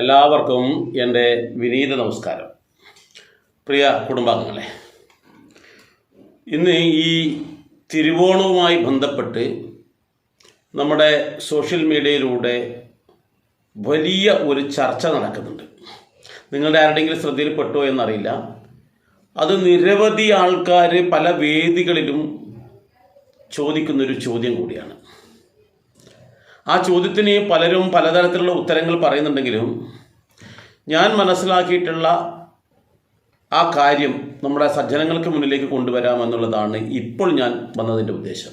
എല്ലാവർക്കും എന്റെ വിനീത നമസ്കാരം. പ്രിയ കുടുംബാംഗങ്ങളെ ഇന്ന് ഈ തിരുവോണവുമായി ബന്ധപ്പെട്ട് നമ്മുടെ സോഷ്യൽ മീഡിയയിലൂടെ വലിയ ഒരു ചർച്ച നടക്കുന്നുണ്ട്. നിങ്ങളുടെ ആരുടെങ്കിലും ശ്രദ്ധയിൽപ്പെട്ടോ എന്നറിയില്ല. അത് നിരവധി ആൾക്കാർ പല വേദികളിലും ചോദിക്കുന്നൊരു ചോദ്യം കൂടിയാണ്. ആ ചോദ്യത്തിന് പലരും പലതരത്തിലുള്ള ഉത്തരങ്ങൾ പറയുന്നുണ്ടെങ്കിലും ഞാൻ മനസ്സിലാക്കിയിട്ടുള്ള ആ കാര്യം നമ്മുടെ സജ്ജനങ്ങൾക്ക് മുന്നിലേക്ക് കൊണ്ടുവരാമെന്നുള്ളതാണ് ഇപ്പോൾ ഞാൻ വന്നതിന്റെ ഉദ്ദേശം.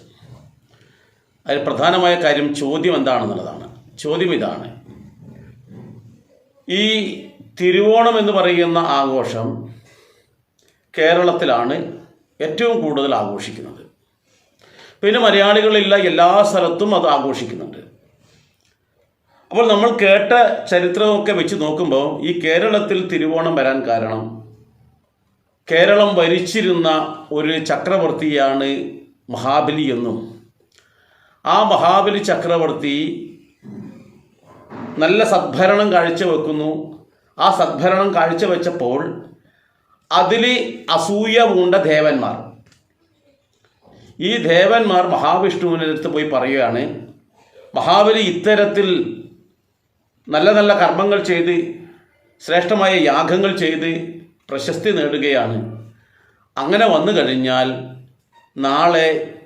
അതിൽ പ്രധാനമായ കാര്യം ചോദ്യം എന്താണെന്നുള്ളതാണ്. ചോദ്യം ഇതാണ്. ഈ തിരുവോണം എന്ന് പറയുന്ന ആഘോഷം കേരളത്തിലാണ് ഏറ്റവും കൂടുതൽ ആഘോഷിക്കുന്നത്. പിന്നെ മലയാളികളില്ല എല്ലാ സ്ഥലത്തും അത് ആഘോഷിക്കുന്നുണ്ട്. അപ്പോൾ നമ്മൾ കേട്ട ചരിത്രമൊക്കെ വെച്ച് നോക്കുമ്പോൾ ഈ കേരളത്തിൽ തിരുവോണം വരാൻ കാരണം കേരളം ഭരിച്ചിരുന്ന ഒരു ചക്രവർത്തിയാണ് മഹാബലി എന്നും ആ മഹാബലി ചക്രവർത്തി നല്ല സദ്ഭരണം കാഴ്ചവെക്കുന്നു. ആ സദ്ഭരണം കാഴ്ചവെച്ചപ്പോൾ അതിൽ അസൂയ പൂണ്ട ദേവന്മാർ. ഈ ദേവന്മാർ മഹാവിഷ്ണുവിന്റെ അടുത്ത് പോയി പറയുകയാണ് മഹാബലി ഇത്തരത്തിൽ നല്ല നല്ല കർമ്മങ്ങൾ ചെയ്ത് ശ്രേഷ്ഠമായ യാഗങ്ങൾ ചെയ്ത് പ്രശസ്തി നേടുകയാണ്. അങ്ങനെ വന്നു കഴിഞ്ഞാൽ നാളെ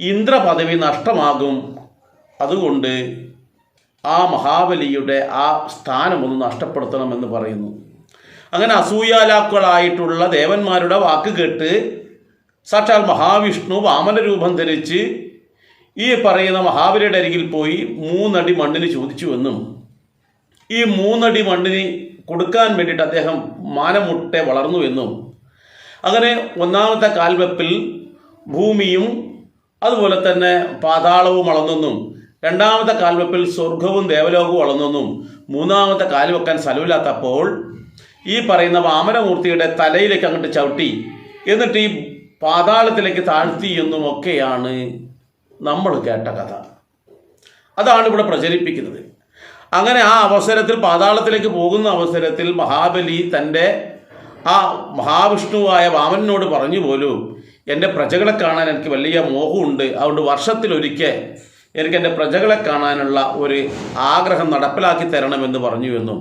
ഇന്ദ്രപദവി നഷ്ടമാകും. അതുകൊണ്ട് ആ മഹാബലിയുടെ ആ സ്ഥാനമൊന്ന് നഷ്ടപ്പെടുത്തണമെന്ന് പറയുന്നു. അങ്ങനെ അസൂയാലാക്കളായിട്ടുള്ള ദേവന്മാരുടെ വാക്ക് കേട്ട് സാക്ഷാൽ മഹാവിഷ്ണു വാമന രൂപം ധരിച്ച് ഈ പറയുന്ന മഹാബലിയുടെ അരികിൽ പോയി മൂന്നടി മണ്ണിന് ചോദിച്ചുവെന്നും ഈ മൂന്നടി മണ്ണിന് കൊടുക്കാൻ വേണ്ടിയിട്ട് അദ്ദേഹം മാനമുട്ടെ വളർന്നു എന്നും അങ്ങനെ ഒന്നാമത്തെ കാൽവെപ്പിൽ ഭൂമിയും അതുപോലെ തന്നെ പാതാളവും വളർന്നെന്നും രണ്ടാമത്തെ കാൽവെപ്പിൽ സ്വർഗവും ദേവലോകവും വളർന്നെന്നും മൂന്നാമത്തെ കാൽ വെക്കാൻ സ്ഥലമില്ലാത്തപ്പോൾ ഈ പറയുന്ന വാമനമൂർത്തിയുടെ തലയിലേക്ക് അങ്ങോട്ട് ചവിട്ടി എന്നിട്ട് ഈ പാതാളത്തിലേക്ക് താഴ്ത്തി എന്നും ഒക്കെയാണ് നമ്മൾ കേട്ട കഥ. അതാണ് ഇവിടെ പ്രചരിപ്പിക്കുന്നത്. അങ്ങനെ ആ അവസരത്തിൽ പാതാളത്തിലേക്ക് പോകുന്ന അവസരത്തിൽ മഹാബലി തന്റെ ആ മഹാവിഷ്ണുവായ വാമനോട് പറഞ്ഞു പോലും എന്റെ പ്രജകളെ കാണാൻ എനിക്ക് വലിയ മോഹമുണ്ട്. അതുകൊണ്ട് വർഷത്തിലൊരിക്കൽ എനിക്ക് എന്റെ പ്രജകളെ കാണാനുള്ള ഒരു ആഗ്രഹം നടപ്പിലാക്കി തരണമെന്ന് പറഞ്ഞു എന്നും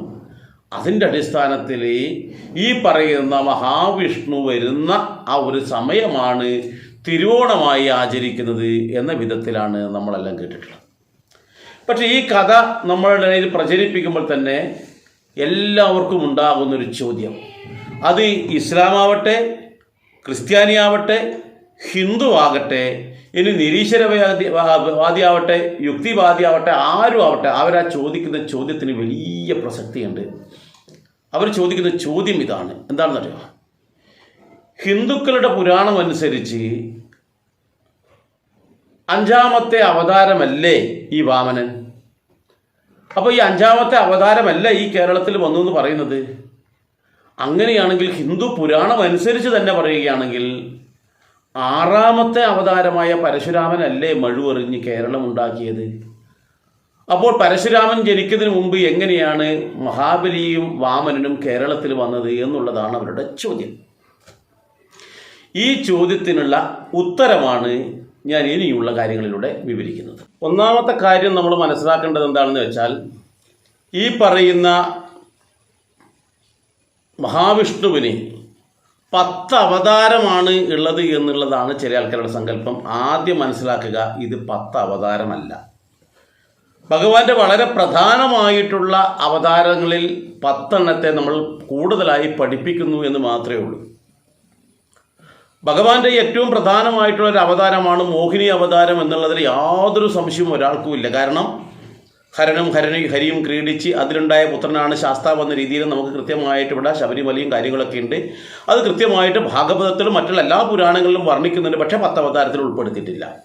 അതിന്റെ അടിസ്ഥാനത്തിൽ ഈ പറയുന്ന മഹാവിഷ്ണു വരുന്ന ആ ഒരു സമയമാണ് തിരുവോണമായി ആചരിക്കുന്നത് എന്ന വിധത്തിലാണ് നമ്മളെല്ലാം കേട്ടിട്ടുള്ളത്. പക്ഷേ ഈ കഥ നമ്മളുടെ ഇടയിൽ പ്രചരിപ്പിക്കുമ്പോൾ തന്നെ എല്ലാവർക്കും ഉണ്ടാകുന്നൊരു ചോദ്യം. അത് ഇസ്ലാമാവട്ടെ ക്രിസ്ത്യാനിയാവട്ടെ ഹിന്ദു ആകട്ടെ ഇനി നിരീശ്വരവാദി വാദിയാവട്ടെ യുക്തിവാദിയാവട്ടെ ആരും ആവട്ടെ അവരാ ചോദിക്കുന്ന ചോദ്യത്തിന് വലിയ പ്രസക്തിയുണ്ട്. അവർ ചോദിക്കുന്ന ചോദ്യം ഇതാണ്. എന്താണെന്നറിയോ ഹിന്ദുക്കളുടെ പുരാണം അനുസരിച്ച് അഞ്ചാമത്തെ അവതാരമല്ലേ ഈ വാമനൻ? അപ്പോൾ ഈ അഞ്ചാമത്തെ അവതാരമല്ല ഈ കേരളത്തിൽ വന്നു എന്ന് പറയുന്നത്. അങ്ങനെയാണെങ്കിൽ ഹിന്ദു പുരാണം അനുസരിച്ച് തന്നെ പറയുകയാണെങ്കിൽ ആറാമത്തെ അവതാരമായ പരശുരാമനല്ലേ മഴുവെറിഞ്ഞ് കേരളം ഉണ്ടാക്കിയത് അപ്പോൾ പരശുരാമൻ ജനിക്കുന്നതിന് മുമ്പ് എങ്ങനെയാണ് മഹാബലിയും വാമനനും കേരളത്തിൽ വന്നത് എന്നുള്ളതാണ് അവരുടെ ചോദ്യം. ഈ ചോദ്യത്തിനുള്ള ഉത്തരമാണ് ഞാൻ ഇനിയുള്ള കാര്യങ്ങളിലൂടെ വിവരിക്കുന്നത്. ഒന്നാമത്തെ കാര്യം നമ്മൾ മനസ്സിലാക്കേണ്ടത് എന്താണെന്ന് വെച്ചാൽ ഈ പറയുന്ന മഹാവിഷ്ണുവിന് പത്ത് അവതാരമാണ് ഉള്ളത് എന്നുള്ളതാണ് ചില ആൾക്കാരുടെ സങ്കല്പം. ആദ്യം മനസ്സിലാക്കുക ഇത് പത്ത് അവതാരമല്ല. ഭഗവാന്റെ വളരെ പ്രധാനമായിട്ടുള്ള അവതാരങ്ങളിൽ പത്തെണ്ണത്തെ നമ്മൾ കൂടുതലായി പഠിപ്പിക്കുന്നു എന്ന് മാത്രമേ ഉള്ളൂ. ഭഗവാന്റെ ഏറ്റവും പ്രധാനമായിട്ടുള്ള ഒരു അവതാരമാണ് മോഹിനി അവതാരം എന്നുള്ളതിൽ യാതൊരു സംശയവും ഒരാൾക്കും ഇല്ല. കാരണം ഹരനും ഹരണി ഹരിയും ക്രീഡിച്ച് അതിലുണ്ടായ പുത്രനാണ് ശാസ്താവ് എന്ന രീതിയിൽ നമുക്ക് കൃത്യമായിട്ട് ഇവിടെ ശബരിമലയും കാര്യങ്ങളൊക്കെ ഉണ്ട്. അത് കൃത്യമായിട്ട് ഭാഗവതത്തിലും മറ്റുള്ള എല്ലാ പുരാണങ്ങളിലും വർണിക്കുന്നുണ്ട്. പക്ഷേ പത്ത് അവതാരത്തിൽ ഉൾപ്പെടുത്തിയിട്ടില്ല.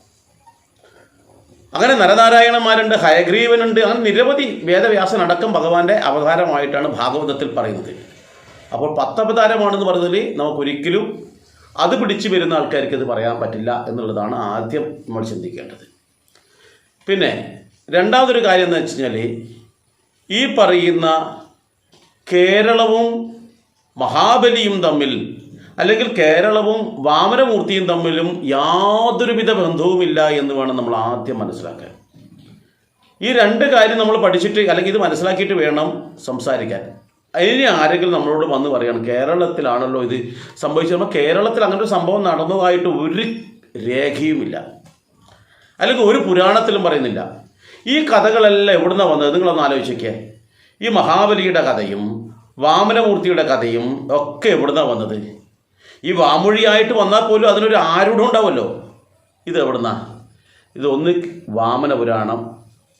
അങ്ങനെ നരനാരായണന്മാരുണ്ട് ഹയഗ്രീവനുണ്ട് അങ്ങനെ നിരവധി വേദവ്യാസൻ അടക്കം ഭഗവാന്റെ അവതാരമായിട്ടാണ് ഭാഗവതത്തിൽ പറയുന്നത്. അപ്പോൾ പത്തവതാരമാണെന്ന് പറഞ്ഞതിൽ നമുക്കൊരിക്കലും അത് പിടിച്ചു വരുന്ന ആൾക്കാർക്ക് ഇത് പറയാൻ പറ്റില്ല എന്നുള്ളതാണ് ആദ്യം നമ്മൾ ചിന്തിക്കേണ്ടത്. പിന്നെ രണ്ടാമതൊരു കാര്യം എന്ന് വെച്ച് കഴിഞ്ഞാൽ ഈ പറയുന്ന കേരളവും മഹാബലിയും തമ്മിൽ അല്ലെങ്കിൽ കേരളവും വാമനമൂർത്തിയും തമ്മിലും യാതൊരുവിധ ബന്ധവുമില്ല എന്ന് വേണം നമ്മൾ ആദ്യം മനസ്സിലാക്കാൻ. ഈ രണ്ട് കാര്യം നമ്മൾ പഠിച്ചിട്ട് അല്ലെങ്കിൽ ഇത് മനസ്സിലാക്കിയിട്ട് വേണം സംസാരിക്കാൻ. ഇനി ആരെങ്കിലും നമ്മളോട് വന്ന് പറയണം. കേരളത്തിലാണല്ലോ ഇത് സംഭവിച്ചത്. കേരളത്തിൽ അങ്ങനെ ഒരു സംഭവം നടന്നതായിട്ട് ഒരു രേഖയുമില്ല. അല്ലെങ്കിൽ ഒരു പുരാണത്തിലും പറയുന്നില്ല. ഈ കഥകളെല്ലാം എവിടുന്ന വന്നത്? നിങ്ങളൊന്ന് ആലോചിച്ചേ ഈ മഹാബലിയുടെ കഥയും വാമനമൂർത്തിയുടെ കഥയും ഒക്കെ എവിടുന്ന വന്നത്? ഈ വാമൊഴിയായിട്ട് വന്നാൽ പോലും അതിനൊരു ആരൂഢം ഉണ്ടാവുമല്ലോ. ഇത് എവിടുന്ന? ഇതൊന്ന് വാമന പുരാണം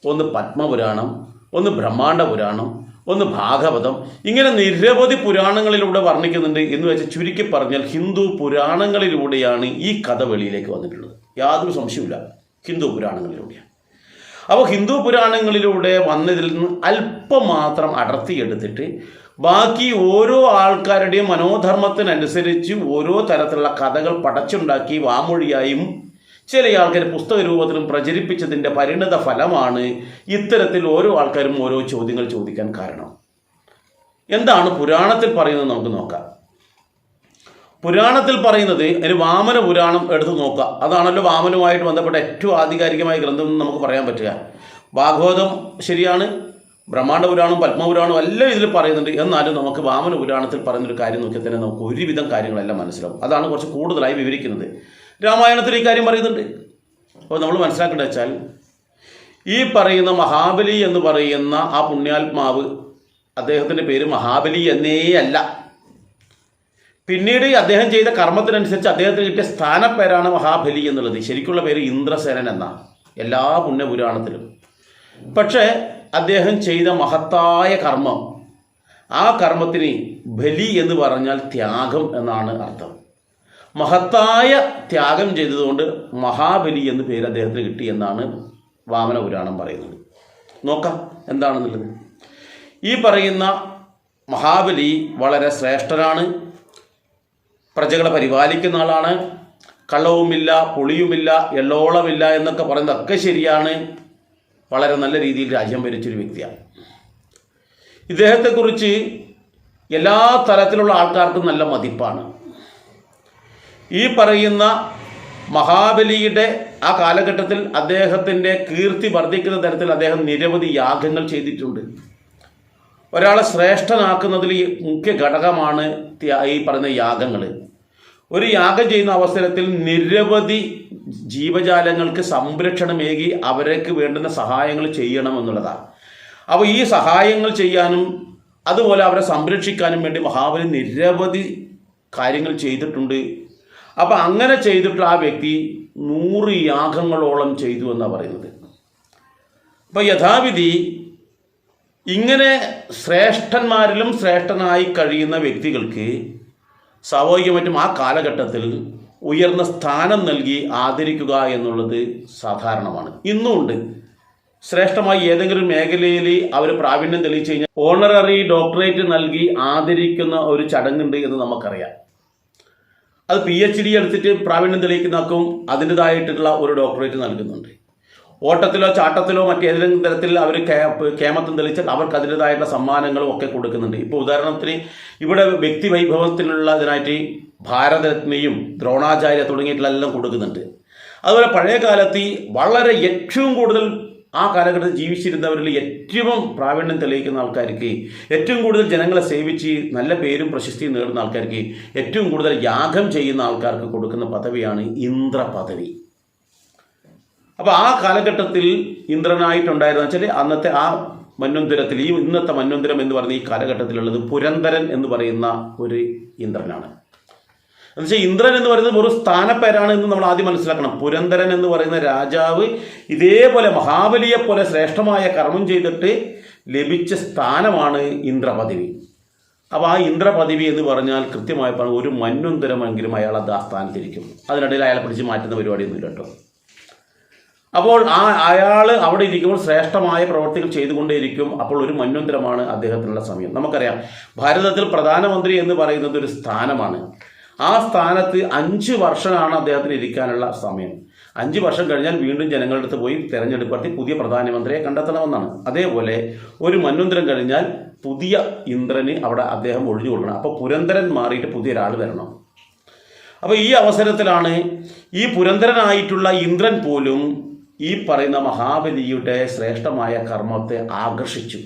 ഒന്ന് പത്മപുരാണം ഒന്ന് ബ്രഹ്മാണ്ഡ പുരാണം ഒന്ന് ഭാഗവതം. ഇങ്ങനെ നിരവധി പുരാണങ്ങളിലൂടെ വർണിക്കുന്നുണ്ട് എന്ന് വെച്ച് ചുരുക്കി പറഞ്ഞാൽ ഹിന്ദു പുരാണങ്ങളിലൂടെയാണ് ഈ കഥ വെളിയിലേക്ക് വന്നിട്ടുള്ളത്. യാതൊരു സംശയമില്ല ഹിന്ദു പുരാണങ്ങളിലൂടെയാണ്. അപ്പോൾ ഹിന്ദു പുരാണങ്ങളിലൂടെ വന്നതിൽ നിന്ന് അല്പം മാത്രം അടർത്തിയെടുത്തിട്ട് ബാക്കി ഓരോ ആൾക്കാരുടെയും മനോധർമ്മത്തിനനുസരിച്ച് ഓരോ തരത്തിലുള്ള കഥകൾ പടച്ചുണ്ടാക്കി വാമൊഴിയായും ചില ആൾക്കാർ പുസ്തക രൂപത്തിലും പ്രചരിപ്പിച്ചതിന്റെ പരിണിത ഫലമാണ് ഇത്തരത്തിൽ ഓരോ ആൾക്കാരും ഓരോ ചോദ്യങ്ങൾ ചോദിക്കാൻ കാരണം. എന്താണ് പുരാണത്തിൽ പറയുന്നത് നമുക്ക് നോക്കാം. പുരാണത്തിൽ പറയുന്നത് അതിന് വാമന പുരാണം എടുത്ത് നോക്കുക. അതാണല്ലോ വാമനുമായിട്ട് ബന്ധപ്പെട്ട ഏറ്റവും ആധികാരികമായ ഗ്രന്ഥം എന്ന് നമുക്ക് പറയാൻ പറ്റുക. ഭാഗവതം ശരിയാണ് ബ്രഹ്മാണ്ഡ പുരാണം പത്മപുരാണം എല്ലാം ഇതിൽ പറയുന്നുണ്ട്. എന്നാലും നമുക്ക് വാമന പുരാണത്തിൽ പറയുന്നൊരു കാര്യം നോക്കിയാൽ തന്നെ നമുക്ക് ഒരുവിധം കാര്യങ്ങളെല്ലാം മനസ്സിലാവും. അതാണ് കുറച്ച് കൂടുതലായി വിവരിക്കുന്നത്. രാമായണത്തിൽ ഈ കാര്യം പറയുന്നുണ്ട്. അപ്പോൾ നമ്മൾ മനസ്സിലാക്കേണ്ട വെച്ചാൽ ഈ പറയുന്ന മഹാബലി എന്ന് പറയുന്ന ആ പുണ്യാത്മാവ് അദ്ദേഹത്തിന്റെ പേര് മഹാബലി എന്നേ അല്ല പിന്നീട് അദ്ദേഹം ചെയ്ത കർമ്മത്തിനനുസരിച്ച് അദ്ദേഹത്തിന് കിട്ടിയ സ്ഥാനപ്പേരാണ് മഹാബലി എന്നുള്ളത്. ശരിക്കുള്ള പേര് ഇന്ദ്രസേനൻ എന്നാണ് എല്ലാ പുണ്യപുരാണത്തിലും. പക്ഷേ അദ്ദേഹം ചെയ്ത മഹത്തായ കർമ്മം ആ കർമ്മത്തിന് ബലി എന്ന് പറഞ്ഞാൽ ത്യാഗം എന്നാണ് അർത്ഥം. മഹത്തായ ത്യാഗം ചെയ്തതുകൊണ്ട് മഹാബലി എന്ന് പേര് അദ്ദേഹത്തിന് കിട്ടി എന്നാണ് വാമന പുരാണം പറയുന്നത്. നോക്കാം എന്താണെന്നുള്ളത്. ഈ പറയുന്ന മഹാബലി വളരെ ശ്രേഷ്ഠനാണ്. പ്രജകളെ പരിപാലിക്കുന്ന ആളാണ്. കള്ളവുമില്ല പുളിയുമില്ല എള്ളോളമില്ല എന്നൊക്കെ പറയുന്നതൊക്കെ ശരിയാണ്. വളരെ നല്ല രീതിയിൽ രാജ്യം ഭരിച്ചൊരു വ്യക്തിയാണ്. ഇദ്ദേഹത്തെക്കുറിച്ച് എല്ലാ തരത്തിലുള്ള ആൾക്കാർക്കും നല്ല മതിപ്പാണ്. ഈ പറയുന്ന മഹാബലിയുടെ ആ കാലഘട്ടത്തിൽ അദ്ദേഹത്തിന്റെ കീർത്തി വർദ്ധിക്കുന്ന തരത്തിൽ അദ്ദേഹം നിരവധി യാഗങ്ങൾ ചെയ്തിട്ടുണ്ട്. ഒരാളെ ശ്രേഷ്ഠനാക്കുന്നതിൽ മുഖ്യ ഘടകമാണ് ഈ പറയുന്ന യാഗങ്ങൾ. ഒരു യാഗം ചെയ്യുന്ന അവസരത്തിൽ നിരവധി ജീവജാലങ്ങൾക്ക് സംരക്ഷണമേകി അവർക്ക് വേണ്ടുന്ന സഹായങ്ങൾ ചെയ്യണം എന്നുള്ളതാണ് അപ്പോൾ ഈ സഹായങ്ങൾ ചെയ്യാനും അതുപോലെ അവരെ സംരക്ഷിക്കാനും വേണ്ടി മഹാബലി നിരവധി കാര്യങ്ങൾ ചെയ്തിട്ടുണ്ട്. അപ്പോൾ അങ്ങനെ ചെയ്തിട്ട് ആ വ്യക്തി നൂറ് യാഗങ്ങളോളം ചെയ്തു എന്നാണ് പറയുന്നത്. അപ്പോൾ യഥാവിധി ഇങ്ങനെ ശ്രേഷ്ഠന്മാരിലും ശ്രേഷ്ഠനായി കഴിയുന്ന വ്യക്തികൾക്ക് സ്വാഭാവികമായിട്ടും ആ കാലഘട്ടത്തിൽ ഉയർന്ന സ്ഥാനം നൽകി ആദരിക്കുക എന്നുള്ളത് സാധാരണമാണ്. ഇന്നും ഉണ്ട് ശ്രേഷ്ഠമായി ഏതെങ്കിലും മേഖലയിൽ അവർ പ്രാവീണ്യം തെളിയിച്ചു കഴിഞ്ഞാൽ ഓണററി ഡോക്ടറേറ്റ് നൽകി ആദരിക്കുന്ന ഒരു ചടങ്ങുണ്ട് എന്ന് നമുക്കറിയാം. അത് പി എച്ച് ഡി എടുത്തിട്ട് പ്രാവീണ്യം തെളിയിക്കുന്നവർക്കും അതിന്റെതായിട്ടുള്ള ഒരു ഡോക്ടറേറ്റ് നൽകുന്നുണ്ട്. ഓട്ടത്തിലോ ചാട്ടത്തിലോ മറ്റേതെങ്കിലും തരത്തിൽ അവർ കേമത്വം തെളിച്ചാൽ അവർക്ക് അതിന്റെതായിട്ടുള്ള സമ്മാനങ്ങളും ഒക്കെ കൊടുക്കുന്നുണ്ട്. ഇപ്പോൾ ഉദാഹരണത്തിന് ഇവിടെ വ്യക്തി വൈഭവത്തിനുള്ള ഇതിനായിട്ട് ഭാരതരത്നയും ദ്രോണാചാര്യ തുടങ്ങിയിട്ടുള്ള എല്ലാം കൊടുക്കുന്നുണ്ട്. അതുപോലെ പഴയ കാലത്ത് വളരെ ഏറ്റവും കൂടുതൽ ആ കാലഘട്ടത്തിൽ ജീവിച്ചിരുന്നവരിൽ ഏറ്റവും പ്രാവീണ്യം തെളിയിക്കുന്ന ആൾക്കാർക്ക് ഏറ്റവും കൂടുതൽ ജനങ്ങളെ സേവിച്ച് നല്ല പേരും പ്രശസ്തിയും നേടുന്ന ആൾക്കാർക്ക് ഏറ്റവും കൂടുതൽ യാഗം ചെയ്യുന്ന ആൾക്കാർക്ക് കൊടുക്കുന്ന പദവിയാണ് ഇന്ദ്ര പദവി അപ്പോൾ ആ കാലഘട്ടത്തിൽ ഇന്ദ്രനായിട്ടുണ്ടായിരുന്ന വെച്ചാൽ അന്നത്തെ ആ മന്വന്തരത്തിൽ ഈ ഇന്നത്തെ മന്വന്തരം എന്ന് പറയുന്ന ഈ കാലഘട്ടത്തിലുള്ളത് പുരന്തരൻ എന്ന് പറയുന്ന ഒരു ഇന്ദ്രനാണ്. എന്നുവെച്ചാൽ ഇന്ദ്രൻ എന്ന് പറയുന്നത് ഒരു സ്ഥാനപ്പേരാണ് എന്ന് നമ്മൾ ആദ്യം മനസ്സിലാക്കണം. പുരന്തരൻ എന്ന് പറയുന്ന രാജാവ് ഇതേപോലെ മഹാബലിയെ പോലെ ശ്രേഷ്ഠമായ കർമ്മം ചെയ്തിട്ട് ലഭിച്ച സ്ഥാനമാണ് ഇന്ദ്രപദവി. അപ്പോൾ ആ ഇന്ദ്രപദവി എന്ന് പറഞ്ഞാൽ കൃത്യമായി പറഞ്ഞാൽ ഒരു മന്വന്തരമെങ്കിലും അയാൾ അത് ആ സ്ഥാനത്തിരിക്കും. അതിനിടയിൽ അയാളെ പിടിച്ച് മാറ്റുന്ന പരിപാടിയൊന്നുമില്ല കേട്ടോ. അപ്പോൾ ആ അയാൾ അവിടെ ഇരിക്കുമ്പോൾ ശ്രേഷ്ഠമായ പ്രവർത്തികൾ ചെയ്തുകൊണ്ടേയിരിക്കും. അപ്പോൾ ഒരു മന്വന്തരമാണ് അദ്ദേഹത്തിനുള്ള സമയം. നമുക്കറിയാം ഭാരതത്തിൽ പ്രധാനമന്ത്രി എന്ന് പറയുന്നത് ഒരു സ്ഥാനമാണ്. ആ സ്ഥാനത്ത് അഞ്ച് വർഷമാണ് അദ്ദേഹത്തിന് ഇരിക്കാനുള്ള സമയം. അഞ്ച് വർഷം കഴിഞ്ഞാൽ വീണ്ടും ജനങ്ങളുടെ അടുത്ത് പോയി തെരഞ്ഞെടുപ്പ് നടത്തി പുതിയ പ്രധാനമന്ത്രിയെ കണ്ടെത്തണമെന്നാണ്. അതേപോലെ ഒരു മന്വന്തരം കഴിഞ്ഞാൽ പുതിയ ഇന്ദ്രന് അവിടെ അദ്ദേഹം ഒഴിഞ്ഞു കൊടുക്കണം. അപ്പോൾ പുരന്തരൻ മാറിയിട്ട് പുതിയ ഒരാൾ വരണം. അപ്പോൾ ഈ അവസരത്തിലാണ് ഈ പുരന്തരനായിട്ടുള്ള ഇന്ദ്രൻ പോലും ഈ പറയുന്ന മഹാബലിയുടെ ശ്രേഷ്ഠമായ കർമ്മത്തെ ആകർഷിച്ചു.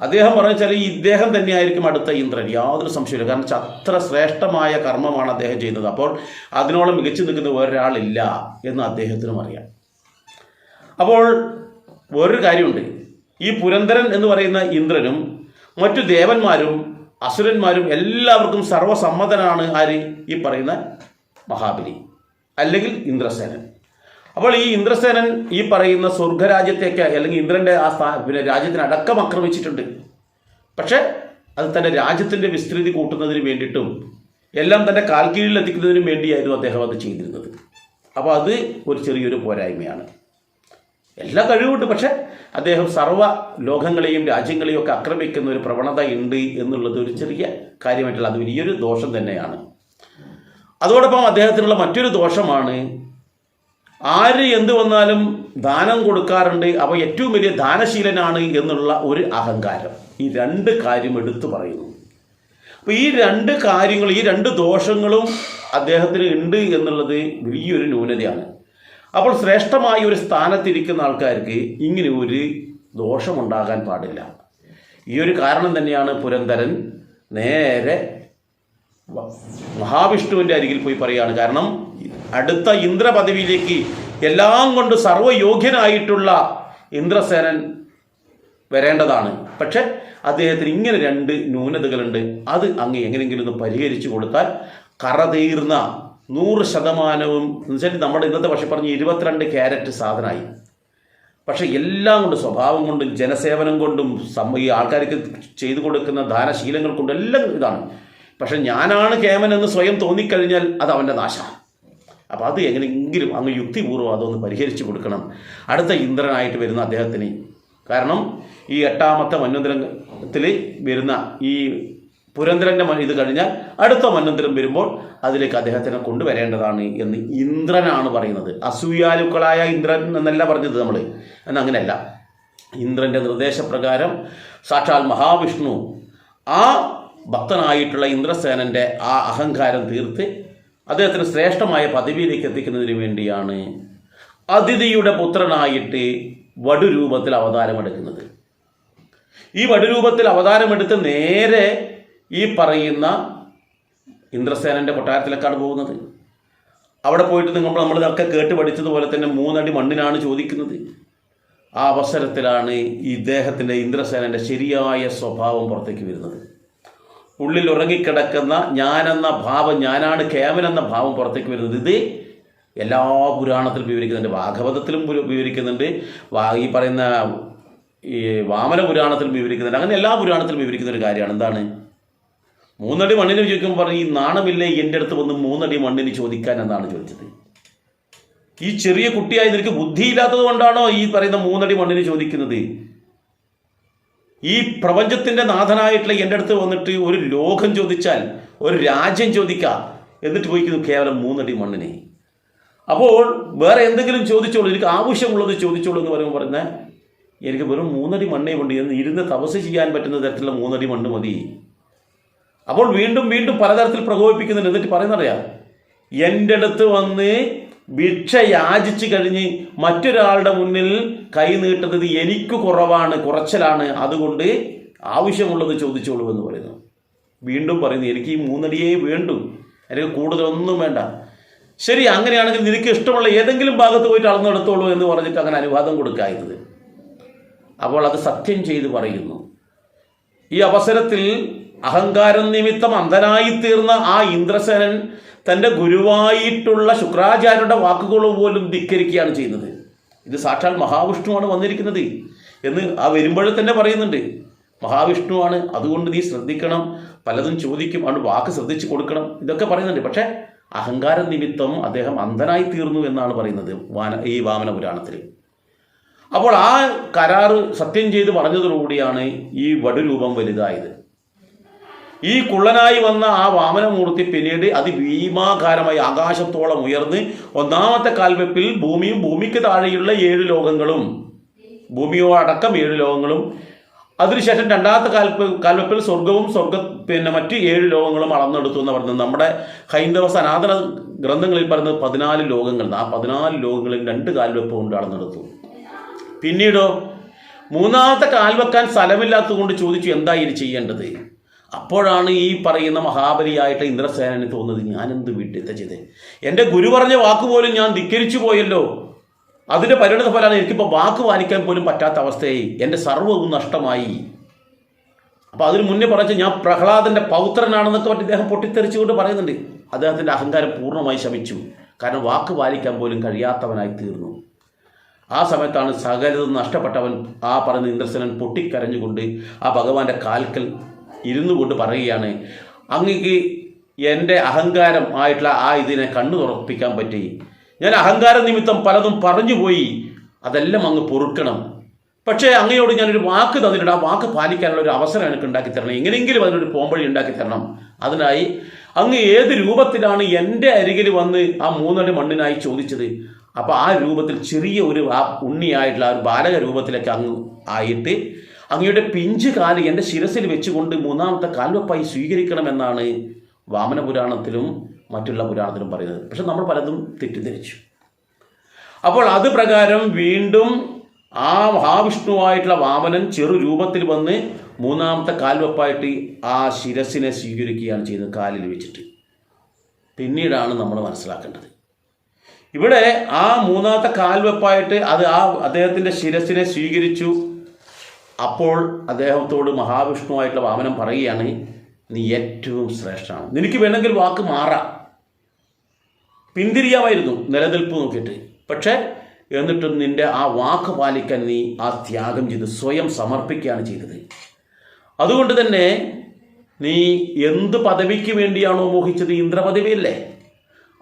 അദ്ദേഹം പറഞ്ഞാൽ ഈ ഇദ്ദേഹം തന്നെയായിരിക്കും അടുത്ത ഇന്ദ്രൻ. യാതൊരു സംശയമില്ല കാരണം അത്ര ശ്രേഷ്ഠമായ കർമ്മമാണ് അദ്ദേഹം ചെയ്യുന്നത് അപ്പോൾ അതിനോളം മികച്ചു നിൽക്കുന്ന ഒരാളില്ല എന്ന് അദ്ദേഹത്തിനും അറിയാം. അപ്പോൾ വേറൊരു കാര്യമുണ്ട്. ഈ പുരന്തരൻ എന്ന് പറയുന്ന ഇന്ദ്രനും മറ്റു ദേവന്മാരും അസുരന്മാരും എല്ലാവർക്കും സർവസമ്മതനാണ് ആര്? ഈ പറയുന്ന മഹാബലി. അല്ലെങ്കിൽ ഇന്ദ്രസേനൻ. അപ്പോൾ ഈ ഇന്ദ്രസേനൻ ഈ പറയുന്ന സ്വർഗരാജ്യത്തേക്ക് അല്ലെങ്കിൽ ഇന്ദ്രന്റെ ആ സ്ഥാ പിന്നെ രാജ്യത്തിന് അടക്കം ആക്രമിച്ചിട്ടുണ്ട്. പക്ഷെ അത് തന്റെ രാജ്യത്തിന്റെ വിസ്തൃതി കൂട്ടുന്നതിന് വേണ്ടിയിട്ടും എല്ലാം തന്റെ കാൽക്കീഴിൽ എത്തിക്കുന്നതിനും വേണ്ടിയായിരുന്നു അദ്ദേഹം അത് ചെയ്തിരുന്നത്. അപ്പോൾ അത് ഒരു ചെറിയൊരു പോരായ്മയാണ്. എല്ലാ കഴിവുണ്ട് പക്ഷെ അദ്ദേഹം സർവ ലോകങ്ങളെയും രാജ്യങ്ങളെയും ഒക്കെ ആക്രമിക്കുന്ന ഒരു പ്രവണത ഉണ്ട് എന്നുള്ളത് ഒരു ചെറിയ കാര്യമായിട്ടുള്ള അത് വലിയൊരു ദോഷം തന്നെയാണ്. അതോടൊപ്പം അദ്ദേഹത്തിനുള്ള മറ്റൊരു ദോഷമാണ് ആര് എന്ത് വന്നാലും ദാനം കൊടുക്കാറുണ്ട്. അവ ഏറ്റവും വലിയ ദാനശീലനാണ് എന്നുള്ള ഒരു അഹങ്കാരം. ഈ രണ്ട് കാര്യം എടുത്തു പറയുന്നു. അപ്പോൾ ഈ രണ്ട് കാര്യങ്ങൾ ഈ രണ്ട് ദോഷങ്ങളും അദ്ദേഹത്തിന് ഉണ്ട് എന്നുള്ളത് വലിയൊരു ന്യൂനതയാണ്. അപ്പോൾ ശ്രേഷ്ഠമായ ഒരു സ്ഥാനത്തിരിക്കുന്ന ആൾക്കാർക്ക് ഇങ്ങനെ ഒരു ദോഷമുണ്ടാകാൻ പാടില്ല. ഈ ഒരു കാരണം തന്നെയാണ് പുരന്തരൻ നേരെ മഹാവിഷ്ണുവിന്റെ അരികിൽ പോയി പറയുകയാണ്. കാരണം അടുത്ത ഇന്ദ്രപദവിയിലേക്ക് എല്ലാം കൊണ്ട് സർവയോഗ്യനായിട്ടുള്ള ഇന്ദ്രസേനൻ വരേണ്ടതാണ്. പക്ഷെ അദ്ദേഹത്തിന് ഇങ്ങനെ രണ്ട് ന്യൂനതകളുണ്ട്. അത് അങ്ങ് എങ്ങനെയെങ്കിലും ഒന്ന് പരിഹരിച്ചു കൊടുത്താൽ കറതീർന്ന നൂറ് ശതമാനവും എന്നുവെച്ചാൽ നമ്മുടെ ഇന്നത്തെ പക്ഷെ പറഞ്ഞ് ഇരുപത്തിരണ്ട് ക്യാരറ്റ് സാധനമായി. പക്ഷെ എല്ലാം കൊണ്ടും സ്വഭാവം കൊണ്ടും ജനസേവനം കൊണ്ടും ഈ ആൾക്കാർക്ക് ചെയ്തു കൊടുക്കുന്ന ദാനശീലങ്ങൾ കൊണ്ടും എല്ലാം ഇതാണ്. പക്ഷെ ഞാനാണ് കേമൻ എന്ന് സ്വയം തോന്നിക്കഴിഞ്ഞാൽ അത് അവന്റെ നാശമാണ്. അപ്പോൾ അത് എങ്ങനെയെങ്കിലും അങ്ങ് യുക്തിപൂർവം അതൊന്ന് പരിഹരിച്ചു കൊടുക്കണം. അടുത്ത ഇന്ദ്രനായിട്ട് വരുന്ന അദ്ദേഹത്തിന്. കാരണം ഈ എട്ടാമത്തെ മന്വന്തരത്തിൽ വരുന്ന ഈ പുരന്തരന്റെ ഇത് കഴിഞ്ഞാൽ അടുത്ത മന്വന്തരം വരുമ്പോൾ അതിലേക്ക് അദ്ദേഹത്തിനെ കൊണ്ടുവരേണ്ടതാണ് എന്ന് ഇന്ദ്രനാണ് പറയുന്നത്. അസൂയാലുക്കളായ ഇന്ദ്രൻ എന്നല്ല പറഞ്ഞത് നമ്മൾ എന്നാൽ അങ്ങനെയല്ല. ഇന്ദ്രന്റെ നിർദ്ദേശപ്രകാരം സാക്ഷാൽ മഹാവിഷ്ണു ആ ഭക്തനായിട്ടുള്ള ഇന്ദ്രസേനന്റെ ആ അഹങ്കാരം തീർത്ത് അദ്ദേഹത്തിന് ശ്രേഷ്ഠമായ പദവിയിലേക്ക് എത്തിക്കുന്നതിന് വേണ്ടിയാണ് അതിഥിയുടെ പുത്രനായിട്ട് വടുരൂപത്തിൽ അവതാരമെടുക്കുന്നത്. ഈ വടുരൂപത്തിൽ അവതാരമെടുത്ത് നേരെ ഈ പറയുന്ന ഇന്ദ്രസേനന്റെ കൊട്ടാരത്തിലേക്കാണ് പോകുന്നത്. അവിടെ പോയിട്ട് നിങ്ങൾ നമ്മൾ ഇതൊക്കെ കേട്ട് പഠിച്ചതുപോലെ തന്നെ മൂന്നടി മണ്ണിനാണ് ചോദിക്കുന്നത്. ആ അവസരത്തിലാണ് ഇദ്ദേഹത്തിന്റെ ഇന്ദ്രസേനന്റെ ശരിയായ സ്വഭാവം പുറത്തേക്ക് വരുന്നത്. ഉള്ളിൽ ഉറങ്ങിക്കിടക്കുന്ന ഞാനെന്ന ഭാവം ഞാനാണ് കേമൻ എന്ന ഭാവം പുറത്തേക്ക് വരുന്നത്. ഇത് എല്ലാ പുരാണത്തിലും വിവരിക്കുന്നുണ്ട്. ഭാഗവതത്തിലും വിവരിക്കുന്നുണ്ട്. ഈ പറയുന്ന ഈ വാമന പുരാണത്തിലും വിവരിക്കുന്നുണ്ട്. അങ്ങനെ എല്ലാ പുരാണത്തിലും വിവരിക്കുന്ന ഒരു കാര്യമാണ്. എന്താണ്? മൂന്നടി മണ്ണിന് ചോദിക്കുമ്പോൾ പറഞ്ഞു ഈ നാണമില്ലേ എന്റെ അടുത്ത് വന്ന് മൂന്നടി മണ്ണിന് ചോദിക്കാൻ എന്നാണ് ചോദിച്ചത്. ഈ ചെറിയ കുട്ടിയായി നിനക്ക് ബുദ്ധിയില്ലാത്തത് കൊണ്ടാണോ ഈ പറയുന്ന മൂന്നടി മണ്ണിന് ചോദിക്കുന്നത്? ഈ പ്രപഞ്ചത്തിന്റെ നാഥനായിട്ടുള്ള എന്റെ അടുത്ത് വന്നിട്ട് ഒരു ലോകം ചോദിച്ചാൽ ഒരു രാജ്യം ചോദിക്കാം എന്നിട്ട് പോയിക്കുന്നു കേവലം മൂന്നടി മണ്ണിനെ. അപ്പോൾ വേറെ എന്തെങ്കിലും ചോദിച്ചോളൂ എനിക്ക് ആവശ്യമുള്ളത് ചോദിച്ചോളൂ എന്ന് പറയുമ്പോൾ പറഞ്ഞ എനിക്ക് വെറും മൂന്നടി മണ്ണേ ഉണ്ട് എന്ന് ഇരുന്ന് തപസ് ചെയ്യാൻ പറ്റുന്ന തരത്തിലുള്ള മൂന്നടി മണ്ണ് മതി. അപ്പോൾ വീണ്ടും വീണ്ടും പലതരത്തിൽ പ്രകോപിപ്പിക്കുന്നുണ്ട്. എന്നിട്ട് പറയുന്നറിയാം എന്റെ അടുത്ത് വന്ന് ഭിക്ഷ യാചിച്ചു കഴിഞ്ഞ് മറ്റൊരാളുടെ മുന്നിൽ കൈ നീട്ടുന്നത് എനിക്ക് കുറവാണ് കുറച്ചലാണ്. അതുകൊണ്ട് ആവശ്യമുള്ളത് ചോദിച്ചോളൂ എന്ന് പറയുന്നു. വീണ്ടും പറയുന്നു എനിക്ക് ഈ മൂന്നടിയേ വേണ്ടു. എനിക്ക് കൂടുതലൊന്നും വേണ്ട. ശരി അങ്ങനെയാണെങ്കിൽ നിനക്ക് ഇഷ്ടമുള്ള ഏതെങ്കിലും ഭാഗത്ത് പോയിട്ട് അളന്നെടുത്തോളൂ എന്ന് പറഞ്ഞിട്ട് അങ്ങനെ അനുവാദം കൊടുക്കായിരുന്നത്. അപ്പോൾ അത് സത്യം ചെയ്ത് പറയുന്നു. ഈ അവസരത്തിൽ അഹങ്കാരം നിമിത്തം അന്ധനായി തീർന്ന ആ ഇന്ദ്രസേനൻ തന്റെ ഗുരുവായിട്ടുള്ള ശുക്രാചാര്യരുടെ വാക്കുകൾ പോലും ധിക്കരിക്കുകയാണ് ചെയ്യുന്നത്. ഇത് സാക്ഷാൽ മഹാവിഷ്ണുവാണ് വന്നിരിക്കുന്നത് എന്ന് ആ വരുമ്പോഴേ തന്നെ പറയുന്നുണ്ട്. മഹാവിഷ്ണുവാണ് അതുകൊണ്ട് നീ ശ്രദ്ധിക്കണം പലതും ചോദിക്കും അതുകൊണ്ട് വാക്ക് ശ്രദ്ധിച്ച് കൊടുക്കണം ഇതൊക്കെ പറയുന്നുണ്ട്. പക്ഷേ അഹങ്കാര നിമിത്തം അദ്ദേഹം അന്ധനായി തീർന്നു എന്നാണ് പറയുന്നത് വാന ഈ വാമന പുരാണത്തിൽ അപ്പോൾ ആ കരാറ് സത്യം ചെയ്ത് പറഞ്ഞതോടുകൂടിയാണ് ഈ വടുരൂപം വലുതായത്. ഈ കുള്ളനായി വന്ന ആ വാമനമൂർത്തി പിന്നീട് അതിഭീമാകാരമായി ആകാശത്തോളം ഉയർന്ന് ഒന്നാമത്തെ കാൽവെപ്പിൽ ഭൂമിയും ഭൂമിക്ക് താഴെയുള്ള ഏഴ് ലോകങ്ങളും ഭൂമിയോ അടക്കം ഏഴ് ലോകങ്ങളും അതിനുശേഷം രണ്ടാമത്തെ കാൽപ്പ് കാൽവെപ്പിൽ സ്വർഗവും സ്വർഗ പിന്നെ മറ്റ് ഏഴ് ലോകങ്ങളും അളന്നെടുത്തു എന്ന് പറഞ്ഞത് നമ്മുടെ ഹൈന്ദവ സനാതന ഗ്രന്ഥങ്ങളിൽ പറയുന്നത് പതിനാല് ലോകങ്ങൾ. ആ പതിനാല് ലോകങ്ങളിൽ രണ്ട് കാൽവെപ്പ് കൊണ്ട് അളന്നെടുത്തു. പിന്നീടോ മൂന്നാമത്തെ കാൽവെക്കാൻ സ്ഥലമില്ലാത്തത് കൊണ്ട് ചോദിച്ചു എന്താ ഇനി ചെയ്യേണ്ടത്? അപ്പോഴാണ് ഈ പറയുന്ന മഹാബലിയായിട്ട് ഇന്ദ്രസേനന് തോന്നുന്നത് ഞാനെന്ത് വീട്ടിൽ ചെയ്ത്? എന്റെ ഗുരു പറഞ്ഞ വാക്കുപോലും ഞാൻ ധിക്കരിച്ചു പോയല്ലോ. അതിന്റെ പരിണിത ഫലമാണ് എനിക്കിപ്പോൾ വാക്ക് പാലിക്കാൻ പോലും പറ്റാത്ത അവസ്ഥയായി. എന്റെ സർവവും നഷ്ടമായി. അപ്പോൾ അതിന് മുന്നേ പറഞ്ഞ ഞാൻ പ്രഹ്ലാദന്റെ പൗത്രനാണെന്നൊക്കെ പറ്റി ഇദ്ദേഹം പൊട്ടിത്തെറിച്ചുകൊണ്ട് പറയുന്നുണ്ട്. അദ്ദേഹത്തിന്റെ അഹങ്കാരം പൂർണമായി ശമിച്ചു. കാരണം വാക്ക് പാലിക്കാൻ പോലും കഴിയാത്തവനായി തീർന്നു. ആ സമയത്താണ് സകലതും നഷ്ടപ്പെട്ടവൻ ആ പറഞ്ഞ ഇന്ദ്രസേനൻ പൊട്ടിക്കരഞ്ഞുകൊണ്ട് ആ ഭഗവാന്റെ കാൽക്കൽ ഇരുന്നു കൊണ്ട് പറയുകയാണ്. അങ്ങക്ക് എന്റെ അഹങ്കാരം ആയിട്ടുള്ള ആ ഇതിനെ കണ്ണു തുറപ്പിക്കാൻ പറ്റി. ഞാൻ അഹങ്കാര നിമിത്തം പലതും പറഞ്ഞു പോയി. അതെല്ലാം അങ്ങ് പൊറുക്കണം. പക്ഷേ അങ്ങയോട് ഞാനൊരു വാക്ക് തന്നിട്ടുണ്ട്. ആ വാക്ക് പാലിക്കാനുള്ള ഒരു അവസരം എനിക്ക് ഉണ്ടാക്കി തരണം. എങ്ങനെയെങ്കിലും അതിനൊരു പോംവഴി ഉണ്ടാക്കി തരണം. അതിനായി അങ്ങ് ഏത് രൂപത്തിലാണ് എന്റെ അരികിൽ വന്ന് ആ മൂന്നടി മണ്ണിനായി ചോദിച്ചത്? അപ്പോൾ ആ രൂപത്തിൽ ചെറിയ ഒരു ഉണ്ണിയായിട്ടുള്ള ആ ഒരു ബാലക രൂപത്തിലൊക്കെ അങ്ങ് ആയിട്ട് അങ്ങയുടെ പിഞ്ച് കാൽ എന്റെ ശിരസിൽ വെച്ചുകൊണ്ട് മൂന്നാമത്തെ കാൽവെപ്പായി സ്വീകരിക്കണമെന്നാണ് വാമന പുരാണത്തിലും മറ്റുള്ള പുരാണത്തിലും പറയുന്നത്. പക്ഷെ നമ്മൾ പലതും തെറ്റിദ്ധരിച്ചു. അപ്പോൾ അത് പ്രകാരം വീണ്ടും ആ മഹാവിഷ്ണുവായിട്ടുള്ള വാമനൻ ചെറു രൂപത്തിൽ വന്ന് മൂന്നാമത്തെ കാൽവെപ്പായിട്ട് ആ ശിരസിനെ സ്വീകരിക്കുകയാണ് ചെയ്യുന്നത് കാലിൽ വെച്ചിട്ട്. പിന്നീടാണ് നമ്മൾ മനസ്സിലാക്കേണ്ടത്. ഇവിടെ ആ മൂന്നാമത്തെ കാൽവെപ്പായിട്ട് അത് ആ അദ്ദേഹത്തിന്റെ ശിരസിനെ സ്വീകരിച്ചു. അപ്പോൾ അദ്ദേഹത്തോട് മഹാവിഷ്ണുവായിട്ടുള്ള വാമനം പറയുകയാണ് നീ ഏറ്റവും ശ്രേഷ്ഠമാണ് നിനക്ക് വേണമെങ്കിൽ വാക്ക് മാറാം. പിന്തിരിയാമായിരുന്നു നിലനിൽപ്പ് നോക്കിയിട്ട്. പക്ഷേ എന്നിട്ടും നിന്റെ ആ വാക്ക് പാലിക്കാൻ നീ ആ ത്യാഗം ചെയ്ത് സ്വയം സമർപ്പിക്കുകയാണ് ചെയ്തത്. അതുകൊണ്ട് തന്നെ നീ എന്ത് പദവിക്ക് വേണ്ടിയാണോ മോഹിച്ചത്? ഇന്ദ്രപദവിയല്ലേ?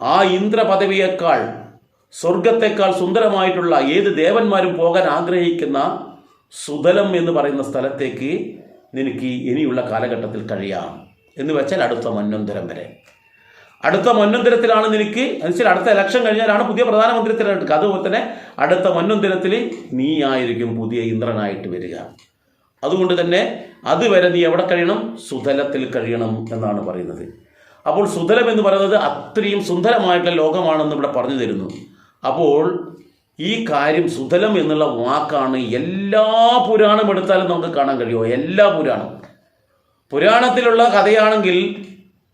ആ ഇന്ദ്രപദവിയേക്കാൾ സ്വർഗത്തെക്കാൾ സുന്ദരമായിട്ടുള്ള ഏത് ദേവന്മാരും പോകാൻ ആഗ്രഹിക്കുന്ന സുതലം എന്ന് പറയുന്ന സ്ഥലത്തേക്ക് നിനക്ക് ഇനിയുള്ള കാലഘട്ടത്തിൽ കഴിയാം. എന്ന് വെച്ചാൽ അടുത്ത മന്വന്തരം വരെ. അടുത്ത മന്വന്തരത്തിലാണ് നിനക്ക് എന്നുവെച്ചാൽ അടുത്ത ഇലക്ഷൻ കഴിഞ്ഞാലാണ് പുതിയ പ്രധാനമന്ത്രി തിരഞ്ഞെടുക്കുക. അതുപോലെ തന്നെ അടുത്ത മന്വന്തരത്തിൽ നീ ആയിരിക്കും പുതിയ ഇന്ദ്രനായിട്ട് വരിക. അതുകൊണ്ട് തന്നെ അതുവരെ നീ എവിടെ കഴിയണം? സുതലത്തിൽ കഴിയണം എന്നാണ് പറയുന്നത്. അപ്പോൾ സുതലം എന്ന് പറയുന്നത് അത്രയും സുന്ദരമായിട്ടുള്ള ലോകമാണെന്ന് ഇവിടെ പറഞ്ഞു തരുന്നു. അപ്പോൾ ഈ കാര്യം സുതലം എന്നുള്ള വാക്കാണ് എല്ലാ പുരാണം എടുത്താലും നമുക്ക് കാണാൻ കഴിയുമോ? എല്ലാ പുരാണവും. പുരാണത്തിലുള്ള കഥയാണെങ്കിൽ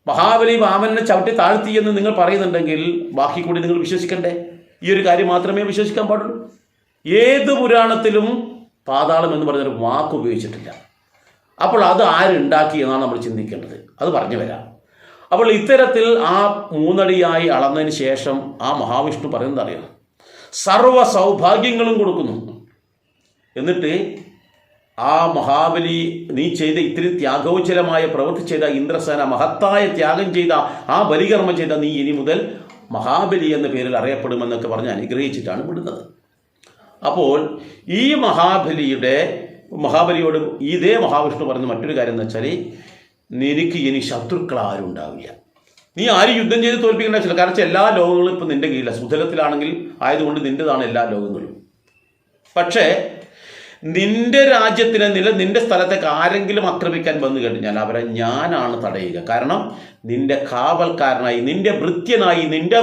മഹാബലി വാമനെ ചവിട്ടി താഴ്ത്തി എന്ന് നിങ്ങൾ പറയുന്നുണ്ടെങ്കിൽ ബാക്കി കൂടി നിങ്ങൾ വിശ്വസിക്കണ്ടേ? ഈ ഒരു കാര്യം മാത്രമേ വിശ്വസിക്കാൻ പാടുള്ളൂ. ഏത് പുരാണത്തിലും പാതാളം എന്ന് പറഞ്ഞൊരു വാക്ക് ഉപയോഗിച്ചിട്ടില്ല. അപ്പോൾ അത് ആരുണ്ടാക്കി എന്നാണ് നമ്മൾ ചിന്തിക്കേണ്ടത്. അത് പറഞ്ഞു വരാം. അപ്പോൾ ഇത്തരത്തിൽ ആ മൂന്നടിയായി അളന്നതിന് ശേഷം ആ മഹാവിഷ്ണു പറയുന്നത് അറിയാം സർവ സൗഭാഗ്യങ്ങളും കൊടുക്കുന്നു. എന്നിട്ട് ആ മഹാബലി നീ ചെയ്ത ഇത്രയും ത്യാഗോചരമായ പ്രവൃത്തി ചെയ്ത ഇന്ദ്രസേന മഹത്തായ ത്യാഗം ചെയ്ത ആ ബലികർമ്മം ചെയ്ത നീ ഇനി മുതൽ മഹാബലി എന്ന പേരിൽ അറിയപ്പെടുമെന്നൊക്കെ പറഞ്ഞ് അനുഗ്രഹിച്ചിട്ടാണ് വിടുന്നത്. അപ്പോൾ ഈ മഹാബലിയുടെ മഹാബലിയോട് ഇതേ മഹാവിഷ്ണു പറഞ്ഞ മറ്റൊരു കാര്യം എന്ന് വെച്ചാൽ നിനക്ക് ഇനി ശത്രുക്കൾ ആരും ഉണ്ടാവില്ല. നീ ആര് യുദ്ധം ചെയ്ത് തോൽപ്പിക്കേണ്ട ആവശ്യമില്ല. കാരണം എല്ലാ ലോകങ്ങളും ഇപ്പം നിന്റെ കീഴിലാണ് സുതലത്തിലാണെങ്കിൽ ആയതുകൊണ്ട് നിന്റേതാണ് എല്ലാ ലോകങ്ങളും. പക്ഷേ നിന്റെ രാജ്യത്തിന് നില നിന്റെ സ്ഥലത്തേക്ക് ആരെങ്കിലും ആക്രമിക്കാൻ വന്നു കഴിഞ്ഞാൽ അവരെ ഞാനാണ് തടയുക. കാരണം നിന്റെ കാവൽക്കാരനായി നിന്റെ ഭൃത്യനായി നിന്റെ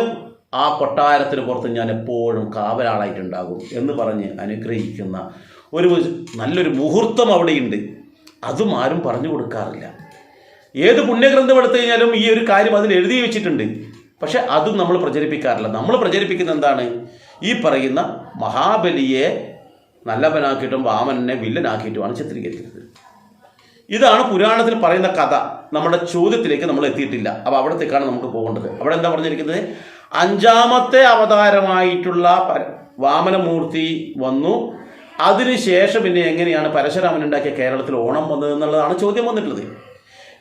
ആ കൊട്ടാരത്തിന് പുറത്ത് ഞാൻ എപ്പോഴും കാവലാളായിട്ടുണ്ടാകും എന്ന് പറഞ്ഞ് അനുഗ്രഹിക്കുന്ന ഒരു നല്ലൊരു മുഹൂർത്തം അവിടെയുണ്ട്. അതും ആരും പറഞ്ഞു കൊടുക്കാറില്ല. ഏത് പുണ്യഗ്രന്ഥം എടുത്തു കഴിഞ്ഞാലും ഈ ഒരു കാര്യം അതിൽ എഴുതി വെച്ചിട്ടുണ്ട്. പക്ഷെ അതും നമ്മൾ പ്രചരിപ്പിക്കാറില്ല. നമ്മൾ പ്രചരിപ്പിക്കുന്ന എന്താണ്? ഈ പറയുന്ന മഹാബലിയെ നല്ലവനാക്കിയിട്ടും വാമനെ വില്ലനാക്കിയിട്ടുമാണ് ചിത്രീകരിക്കുന്നത്. ഇതാണ് പുരാണത്തിൽ പറയുന്ന കഥ. നമ്മുടെ ചോദ്യത്തിലേക്ക് നമ്മൾ എത്തിയിട്ടില്ല. അപ്പോൾ അവിടത്തേക്കാണ് നമുക്ക് പോകേണ്ടത്. അവിടെ എന്താ പറഞ്ഞിരിക്കുന്നത്? അഞ്ചാമത്തെ അവതാരമായിട്ടുള്ള വാമനമൂർത്തി വന്നു. അതിനുശേഷം പിന്നെ എങ്ങനെയാണ് പരശുരാമൻ ഉണ്ടാക്കിയ കേരളത്തിൽ ഓണം വന്നത് എന്നുള്ളതാണ് ചോദ്യം വന്നിട്ടുള്ളത്.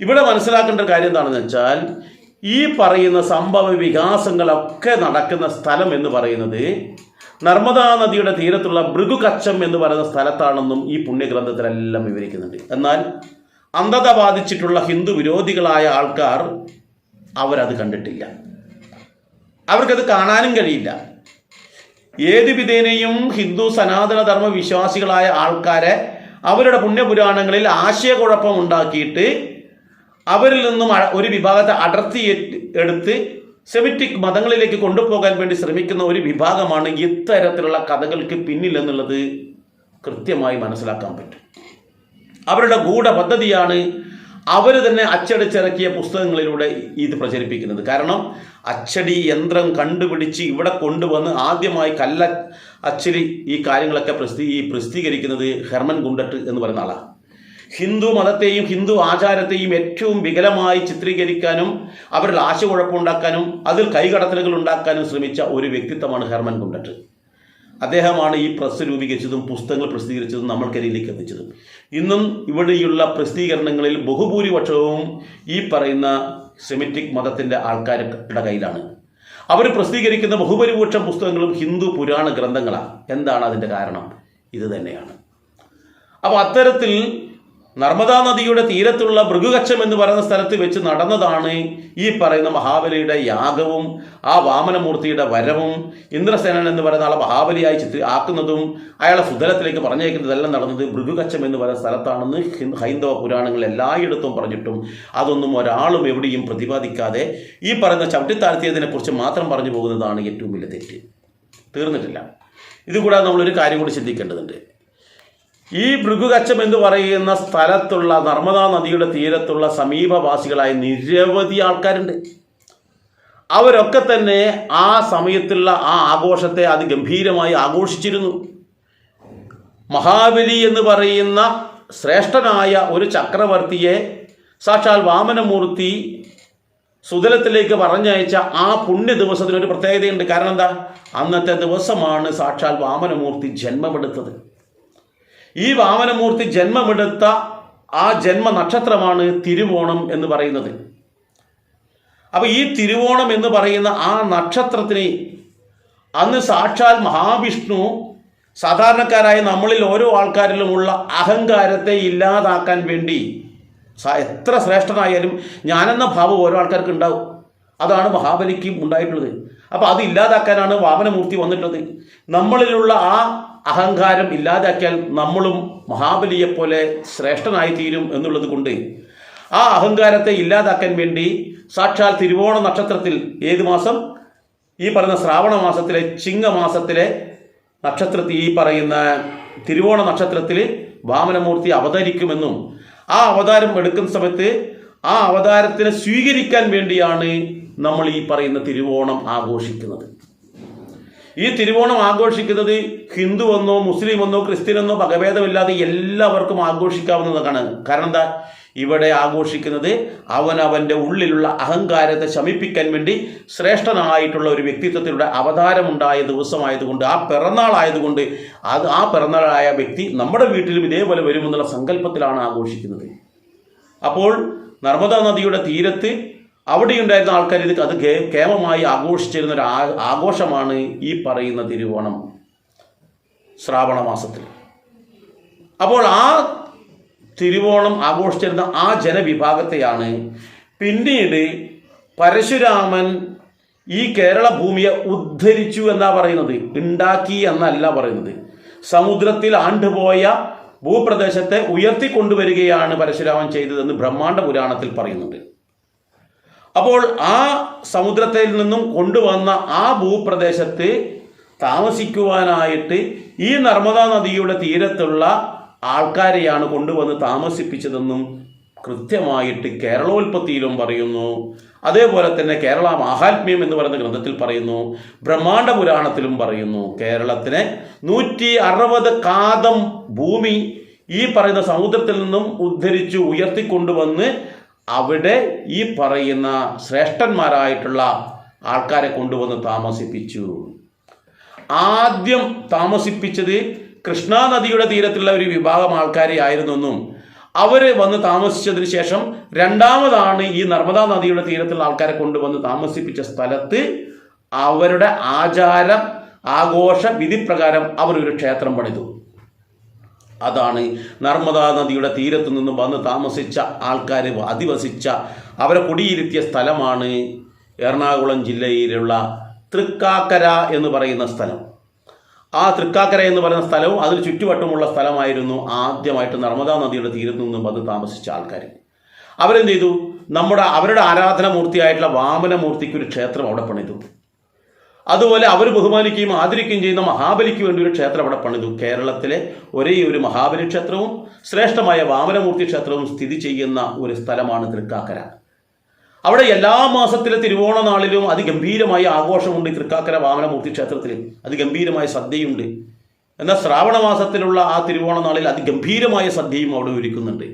ഇവിടെ മനസ്സിലാക്കേണ്ട ഒരു കാര്യം എന്താണെന്ന് വെച്ചാൽ ഈ പറയുന്ന സംഭവ വികാസങ്ങളൊക്കെ നടക്കുന്ന സ്ഥലം എന്ന് പറയുന്നത് നർമ്മദാ നദിയുടെ തീരത്തുള്ള ഭൃഗുകച്ചം എന്ന് പറയുന്ന സ്ഥലത്താണെന്നും ഈ പുണ്യഗ്രന്ഥത്തിലെല്ലാം വിവരിക്കുന്നുണ്ട്. എന്നാൽ അന്ധത ബാധിച്ചിട്ടുള്ള ഹിന്ദു വിരോധികളായ ആൾക്കാർ അവരത് കണ്ടിട്ടില്ല. അവർക്കത് കാണാനും കഴിയില്ല. ഏത് വിധേനയും ഹിന്ദു സനാതനധർമ്മ വിശ്വാസികളായ ആൾക്കാരെ അവരുടെ പുണ്യപുരാണങ്ങളിൽ ആശയക്കുഴപ്പം ഉണ്ടാക്കിയിട്ട് അവരിൽ നിന്നും ഒരു വിഭാഗത്തെ അടർത്തി എടുത്ത് സെമിറ്റിക് മതങ്ങളിലേക്ക് കൊണ്ടുപോകാൻ വേണ്ടി ശ്രമിക്കുന്ന ഒരു വിഭാഗമാണ് ഇത്തരത്തിലുള്ള കഥകൾക്ക് പിന്നിലെന്നുള്ളത് കൃത്യമായി മനസ്സിലാക്കാൻ പറ്റും. അവരുടെ ഗൂഢപദ്ധതിയാണ് അവർ തന്നെ അച്ചടിച്ചിറക്കിയ പുസ്തകങ്ങളിലൂടെ ഇത് പ്രചരിപ്പിക്കുന്നത്. കാരണം അച്ചടി യന്ത്രം കണ്ടുപിടിച്ച് ഇവിടെ കൊണ്ടുവന്ന് ആദ്യമായി കല്ല അച്ചടി ഈ കാര്യങ്ങളൊക്കെ പ്രസിദ്ധീ പ്രസിദ്ധീകരിക്കുന്നത് ഹെർമൻ ഗുണ്ടട്ട് എന്ന് പറയുന്ന ആളാണ് ഹിന്ദു മതത്തെയും ഹിന്ദു ആചാരത്തെയും ഏറ്റവും വികലമായി ചിത്രീകരിക്കാനും അവരിൽ ആശയക്കുഴപ്പമുണ്ടാക്കാനും അതിൽ കൈകടത്തലുകൾ ഉണ്ടാക്കാനും ശ്രമിച്ച ഒരു വ്യക്തിത്വമാണ് ഹെർമൻ കുണ്ടറ്റ് അദ്ദേഹമാണ് ഈ പ്രസ് രൂപീകരിച്ചതും പുസ്തകങ്ങൾ പ്രസിദ്ധീകരിച്ചതും നമ്മൾക്കരിയിലേക്ക് എത്തിച്ചതും. ഇന്നും ഇവിടെയുള്ള പ്രസിദ്ധീകരണങ്ങളിൽ ബഹുഭൂരിപക്ഷവും ഈ പറയുന്ന സെമിറ്റിക് മതത്തിന്റെ ആൾക്കാരുടെ കയ്യിലാണ്. അവർ പ്രസിദ്ധീകരിക്കുന്ന ബഹുഭൂരിപക്ഷം പുസ്തകങ്ങളും ഹിന്ദു പുരാണ ഗ്രന്ഥങ്ങളാണ് എന്താണ് അതിന്റെ കാരണം? ഇത് തന്നെയാണ്. അപ്പോൾ അത്തരത്തിൽ നർമ്മദാ നദിയുടെ തീരത്തുള്ള ഭൃഗുകച്ചം എന്ന് പറയുന്ന സ്ഥലത്ത് വെച്ച് നടന്നതാണ് ഈ പറയുന്ന മഹാബലിയുടെ യാഗവും ആ വാമനമൂർത്തിയുടെ വരവും ഇന്ദ്രസേനൻ എന്ന് പറയുന്ന ആളെ മഹാബലിയായി ചിത്രി ആക്കുന്നതും അയാളെ സുതലത്തിലേക്ക് പറഞ്ഞേക്കുന്നതെല്ലാം നടന്നത് ഭൃഗുകച്ചം എന്ന് പറയുന്ന സ്ഥലത്താണെന്ന് ഹിന്ദു- ഹൈന്ദവ പുരാണങ്ങൾ എല്ലായിടത്തും പറഞ്ഞിട്ടും അതൊന്നും ഒരാളും എവിടെയും പ്രതിപാദിക്കാതെ ഈ പറയുന്ന ചവിട്ടിത്താഴ്ത്തിയതിനെ കുറിച്ച് മാത്രം പറഞ്ഞു പോകുന്നതാണ് ഏറ്റവും വലിയ തെറ്റ്. തീർന്നിട്ടില്ല. ഇതുകൂടാതെ നമ്മളൊരു കാര്യം കൂടി ചിന്തിക്കേണ്ടതുണ്ട്. ഈ ഭൃഗുകച്ചം എന്ന് പറയുന്ന സ്ഥലത്തുള്ള നർമ്മദാ നദിയുടെ തീരത്തുള്ള സമീപവാസികളായ നിരവധി ആൾക്കാരുണ്ട്. അവരൊക്കെ തന്നെ ആ സമയത്തുള്ള ആ ആഘോഷത്തെ അതിഗംഭീരമായി ആഘോഷിച്ചിരുന്നു. മഹാബലി എന്ന് പറയുന്ന ശ്രേഷ്ഠനായ ഒരു ചക്രവർത്തിയെ സാക്ഷാൽ വാമനമൂർത്തി സുതലത്തിലേക്ക് പറഞ്ഞയച്ച ആ പുണ്യ ദിവസത്തിനൊരു പ്രത്യേകതയുണ്ട്. കാരണം എന്താ? അന്നത്തെ ദിവസമാണ് സാക്ഷാൽ വാമനമൂർത്തി ജന്മമെടുത്തത്. ഈ വാമനമൂർത്തി ജന്മമെടുത്ത ആ ജന്മ നക്ഷത്രമാണ് തിരുവോണം എന്ന് പറയുന്നത്. അപ്പൊ ഈ തിരുവോണം എന്ന് പറയുന്ന ആ നക്ഷത്രത്തിന് അന്ന് സാക്ഷാൽ മഹാവിഷ്ണു സാധാരണക്കാരായ നമ്മളിൽ ഓരോ ആൾക്കാരിലുമുള്ള അഹങ്കാരത്തെ ഇല്ലാതാക്കാൻ വേണ്ടി എത്ര ശ്രേഷ്ഠനായാലും ഞാനെന്ന ഭാവം ഓരോ ആൾക്കാർക്ക് ഉണ്ടാവും. അതാണ് മഹാബലിക്ക് ഉണ്ടായിട്ടുള്ളത്. അപ്പോൾ അത് ഇല്ലാതാക്കാനാണ് വാമനമൂർത്തി വന്നിട്ടുള്ളത്. നമ്മളിലുള്ള ആ അഹങ്കാരം ഇല്ലാതാക്കിയാൽ നമ്മളും മഹാബലിയെപ്പോലെ ശ്രേഷ്ഠനായി തീരും എന്നുള്ളത് കൊണ്ട് ആ അഹങ്കാരത്തെ ഇല്ലാതാക്കാൻ വേണ്ടി സാക്ഷാൽ തിരുവോണ നക്ഷത്രത്തിൽ ഏത് മാസം? ഈ പറയുന്ന ശ്രാവണ മാസത്തിലെ ചിങ്ങമാസത്തിലെ നക്ഷത്രത്തിൽ ഈ പറയുന്ന തിരുവോണ നക്ഷത്രത്തിൽ വാമനമൂർത്തി അവതരിക്കുമെന്നും ആ അവതാരം എടുക്കുന്ന സമയത്ത് ആ അവതാരത്തിനെ സ്വീകരിക്കാൻ വേണ്ടിയാണ് നമ്മൾ ഈ പറയുന്ന തിരുവോണം ആഘോഷിക്കുന്നത്. ഈ തിരുവോണം ആഘോഷിക്കുന്നത് ഹിന്ദു എന്നോ മുസ്ലിം എന്നോ ക്രിസ്ത്യൻ എന്നോ ഭഗഭേദമില്ലാതെ എല്ലാവർക്കും ആഘോഷിക്കാവുന്നതാണ്. കാരണം എന്താ? ഇവിടെ ആഘോഷിക്കുന്നത് അവനവന്റെ ഉള്ളിലുള്ള അഹങ്കാരത്തെ ശമിപ്പിക്കാൻ വേണ്ടി ശ്രേഷ്ഠനായിട്ടുള്ള ഒരു വ്യക്തിത്വത്തിലൂടെ അവതാരമുണ്ടായ ദിവസമായതുകൊണ്ട് ആ പിറന്നാളായതുകൊണ്ട് അത് ആ പിറന്നാളായ വ്യക്തി നമ്മുടെ വീട്ടിലും ഇതേപോലെ വരുമെന്നുള്ള സങ്കല്പത്തിലാണ് ആഘോഷിക്കുന്നത്. അപ്പോൾ നർമ്മദാ നദിയുടെ തീരത്ത് അവിടെയുണ്ടായിരുന്ന ആൾക്കാർ ഇത് അത് കേമമായി ആഘോഷിച്ചിരുന്ന ഒരു ആഘോഷമാണ് ഈ പറയുന്ന തിരുവോണം ശ്രാവണ മാസത്തിൽ. അപ്പോൾ ആ തിരുവോണം ആഘോഷിച്ചിരുന്ന ആ ജനവിഭാഗത്തെയാണ് പിന്നീട് പരശുരാമൻ ഈ കേരള ഭൂമിയെ ഉദ്ധരിച്ചു എന്നാ പറയുന്നത്. ഉണ്ടാക്കി എന്നല്ല പറയുന്നത്. സമുദ്രത്തിൽ ആണ്ടുപോയ ഭൂപ്രദേശത്തെ ഉയർത്തിക്കൊണ്ടുവരികയാണ് പരശുരാമൻ ചെയ്തതെന്ന് ബ്രഹ്മാണ്ഡ പുരാണത്തിൽ പറയുന്നുണ്ട്. അപ്പോൾ ആ സമുദ്രത്തിൽ നിന്നും കൊണ്ടുവന്ന ആ ഭൂപ്രദേശത്ത് താമസിക്കുവാനായിട്ട് ഈ നർമ്മദാ നദിയുടെ തീരത്തുള്ള ആൾക്കാരെയാണ് കൊണ്ടുവന്ന് താമസിപ്പിച്ചതെന്നും കൃത്യമായിട്ട് കേരളോൽപ്പത്തിയിലും പറയുന്നു. അതേപോലെ തന്നെ കേരള മാഹാത്മ്യം എന്ന് പറയുന്ന ഗ്രന്ഥത്തിൽ പറയുന്നു. ബ്രഹ്മാണ്ഡ പുരാണത്തിലും പറയുന്നു. കേരളത്തിനെ നൂറ്റി അറുപത് കാതം ഭൂമി ഈ പറയുന്ന സമുദ്രത്തിൽ നിന്നും ഉദ്ധരിച്ചു ഉയർത്തിക്കൊണ്ടുവന്ന് അവിടെ ഈ പറയുന്ന ശ്രേഷ്ഠന്മാരായിട്ടുള്ള ആൾക്കാരെ കൊണ്ടുവന്ന് താമസിപ്പിച്ചു. ആദ്യം താമസിപ്പിച്ചത് കൃഷ്ണാ നദിയുടെ തീരത്തുള്ള ഒരു വിഭാഗം ആൾക്കാരെ ആയിരുന്നെന്നും അവർ വന്ന് താമസിച്ചതിന് ശേഷം രണ്ടാമതാണ് ഈ നർമ്മദാ നദിയുടെ തീരത്തുള്ള ആൾക്കാരെ കൊണ്ടുവന്ന് താമസിപ്പിച്ച സ്ഥലത്ത് അവരുടെ ആചാര ആഘോഷ വിധിപ്രകാരം അവർ ഒരു ക്ഷേത്രം പണിതു. അതാണ് നർമ്മദാ നദിയുടെ തീരത്തു നിന്ന് വന്ന് താമസിച്ച ആൾക്കാർ അധിവസിച്ച അവരെ കുടിയിരുത്തിയ സ്ഥലമാണ് എറണാകുളം ജില്ലയിലുള്ള തൃക്കാക്കര എന്ന് പറയുന്ന സ്ഥലം. ആ തൃക്കാക്കര എന്ന് പറയുന്ന സ്ഥലവും അതിന് ചുറ്റുവട്ടമുള്ള സ്ഥലമായിരുന്നു ആദ്യമായിട്ട് നർമ്മദാ നദിയുടെ തീരത്തു നിന്നും വന്ന് താമസിച്ച ആൾക്കാർ അവരെന്ത് ചെയ്തു നമ്മുടെ അവരുടെ ആരാധനാമൂർത്തിയായിട്ടുള്ള വാമനമൂർത്തിക്ക് ഒരു ക്ഷേത്രം അവിടെ പണിതു. അതുപോലെ അവർ ബഹുമാനിക്കുകയും ആദരിക്കുകയും ചെയ്യുന്ന മഹാബലിക്ക് വേണ്ടി ഒരു ക്ഷേത്രം അവിടെ പണിതു. കേരളത്തിലെ ഒരേ ഒരു മഹാബലി ക്ഷേത്രവും ശ്രേഷ്ഠമായ വാമനമൂർത്തി ക്ഷേത്രവും സ്ഥിതി ചെയ്യുന്ന ഒരു സ്ഥലമാണ് തൃക്കാക്കര. അവിടെ എല്ലാ മാസത്തിലെ തിരുവോണ നാളിലും അതിഗംഭീരമായ ആഘോഷമുണ്ട് തൃക്കാക്കര വാമനമൂർത്തി ക്ഷേത്രത്തിൽ. അതിഗംഭീരമായ സദ്യയുണ്ട്. എന്നാൽ ശ്രാവണ മാസത്തിലുള്ള ആ തിരുവോണ നാളിൽ അതിഗംഭീരമായ സദ്യയും അവിടെ ഒരുക്കുന്നുണ്ട്.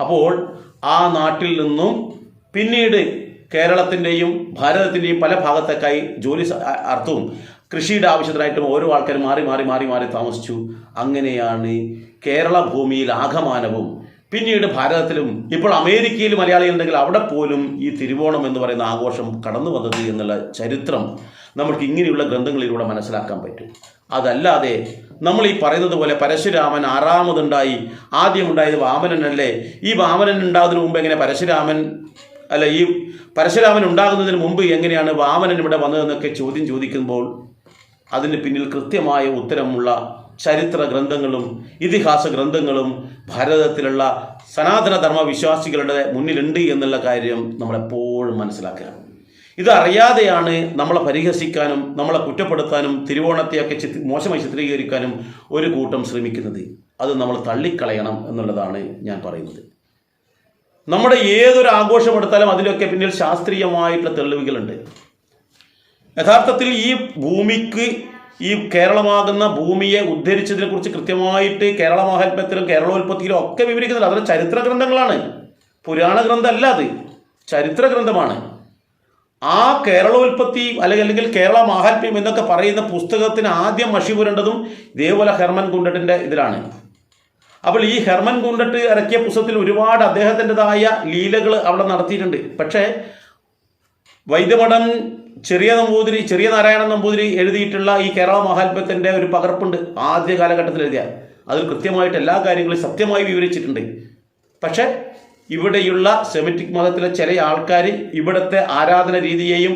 അപ്പോൾ ആ നാട്ടിൽ നിന്നും പിന്നീട് കേരളത്തിന്റെയും ഭാരതത്തിന്റെയും പല ഭാഗത്തേക്കായി ജോലി അർത്ഥവും കൃഷിയുടെ ആവശ്യത്തിനായിട്ടും ഓരോ ആൾക്കാർ മാറി മാറി മാറി മാറി താമസിച്ചു. അങ്ങനെയാണ് കേരള ഭൂമിയിൽ ആഗമാനവും പിന്നീട് ഭാരതത്തിലും ഇപ്പോൾ അമേരിക്കയിൽ മലയാളി ഉണ്ടെങ്കിൽ അവിടെ പോലും ഈ തിരുവോണം എന്ന് പറയുന്ന ആഘോഷം കടന്നു വന്നത് എന്നുള്ള ചരിത്രം നമുക്ക് ഇങ്ങനെയുള്ള ഗ്രന്ഥങ്ങളിലൂടെ മനസ്സിലാക്കാൻ പറ്റും. അതല്ലാതെ നമ്മൾ ഈ പറയുന്നത് പോലെ പരശുരാമൻ ആറാമതുണ്ടായി. ആദ്യമുണ്ടായത് വാമനനല്ലേ? ഈ വാമനൻ ഉണ്ടാകുന്നതിന് മുമ്പ് എങ്ങനെ പരശുരാമൻ അല്ല ഈ പരശുരാമൻ ഉണ്ടാകുന്നതിന് മുമ്പ് എങ്ങനെയാണ് വാമനൻ ഇവിടെ വന്നതെന്നൊക്കെ ചോദ്യം ചോദിക്കുമ്പോൾ അതിന് പിന്നിൽ കൃത്യമായ ഉത്തരമുള്ള ചരിത്ര ഗ്രന്ഥങ്ങളും ഇതിഹാസ ഗ്രന്ഥങ്ങളും ഭാരതത്തിലുള്ള സനാതനധർമ്മ വിശ്വാസികളുടെ മുന്നിലുണ്ട് എന്നുള്ള കാര്യം നമ്മളെപ്പോഴും മനസ്സിലാക്കുക ഇത് അറിയാതെയാണ് നമ്മളെ പരിഹസിക്കാനും നമ്മളെ കുറ്റപ്പെടുത്താനും തിരുവോണത്തെയൊക്കെ ചിത്രി മോശമായി ചിത്രീകരിക്കാനും ഒരു കൂട്ടം ശ്രമിക്കുന്നത്. അത് നമ്മൾ തള്ളിക്കളയണം എന്നുള്ളതാണ് ഞാൻ പറയുന്നത്. നമ്മുടെ ഏതൊരു ആഘോഷം എടുത്താലും അതിലൊക്കെ പിന്നിൽ ശാസ്ത്രീയമായിട്ടുള്ള തെളിവുകളുണ്ട്. യഥാർത്ഥത്തിൽ ഈ ഭൂമിക്ക് ഈ കേരളമാകുന്ന ഭൂമിയെ ഉദ്ധരിച്ചതിനെ കുറിച്ച് കൃത്യമായിട്ട് കേരള മഹാത്മ്യത്തിലും കേരളോൽപ്പത്തിയിലും ഒക്കെ വിവരിക്കുന്നില്ല. അതൊരു ചരിത്ര ഗ്രന്ഥങ്ങളാണ്. പുരാണ ഗ്രന്ഥമല്ല അത്. ചരിത്ര ഗ്രന്ഥമാണ്. ആ കേരളോൽപ്പത്തി അല്ലെങ്കിൽ അല്ലെങ്കിൽ കേരള മഹാത്മ്യം എന്നൊക്കെ പറയുന്ന പുസ്തകത്തിന് ആദ്യം മഷി പുരേണ്ടതും ഇതേപോലെ ഹെർമൻ കുണ്ടട്ടിന്റെ ഇതിലാണ്. അപ്പോൾ ഈ ഹെർമൻ കുണ്ടട്ട് ഇറക്കിയ പുസ്തകത്തിൽ ഒരുപാട് അദ്ദേഹത്തിന്റെതായ ലീലകൾ അവിടെ നടത്തിയിട്ടുണ്ട്. പക്ഷേ വൈദ്യമഠം ചെറിയ നമ്പൂതിരി ചെറിയ നാരായണൻ നമ്പൂതിരി എഴുതിയിട്ടുള്ള ഈ കേരള മഹാത്മ്യത്തിന്റെ ഒരു പകർപ്പുണ്ട് ആദ്യ കാലഘട്ടത്തിൽ എഴുതിയ. അതിൽ കൃത്യമായിട്ട് എല്ലാ കാര്യങ്ങളും സത്യമായി വിവരിച്ചിട്ടുണ്ട്. പക്ഷേ ഇവിടെയുള്ള സെമിറ്റിക് മതത്തിലെ ചില ആൾക്കാർ ഇവിടുത്തെ ആരാധന രീതിയെയും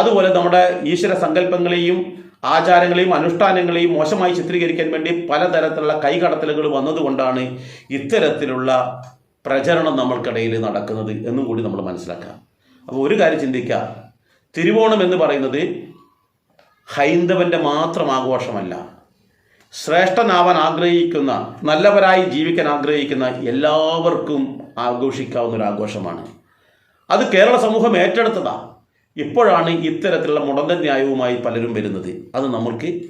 അതുപോലെ നമ്മുടെ ഈശ്വര സങ്കല്പങ്ങളെയും ആചാരങ്ങളെയും അനുഷ്ഠാനങ്ങളെയും മോശമായി ചിത്രീകരിക്കാൻ വേണ്ടി പലതരത്തിലുള്ള കൈകടത്തലുകൾ വന്നതുകൊണ്ടാണ് ഇത്തരത്തിലുള്ള പ്രചരണം നമ്മൾക്കിടയിൽ നടക്കുന്നത് എന്നും കൂടി നമ്മൾ മനസ്സിലാക്കാം അപ്പോൾ ഒരു കാര്യം ചിന്തിക്കുക. തിരുവോണം എന്ന് പറയുന്നത് ഹൈന്ദവന്റെ മാത്രം ആഘോഷമല്ല. ശ്രേഷ്ഠനാവാൻ ആഗ്രഹിക്കുന്ന നല്ലവരായി ജീവിക്കാൻ ആഗ്രഹിക്കുന്ന എല്ലാവർക്കും ആഘോഷിക്കാവുന്ന ഒരു ആഘോഷമാണ്. അത് കേരള സമൂഹം ഏറ്റെടുത്തതാ. ഇപ്പോഴാണ് ഇത്തരത്തിലുള്ള മുടന്തൻ ന്യായവുമായി പലരും വരുന്നത്. അത് നമ്മൾക്ക്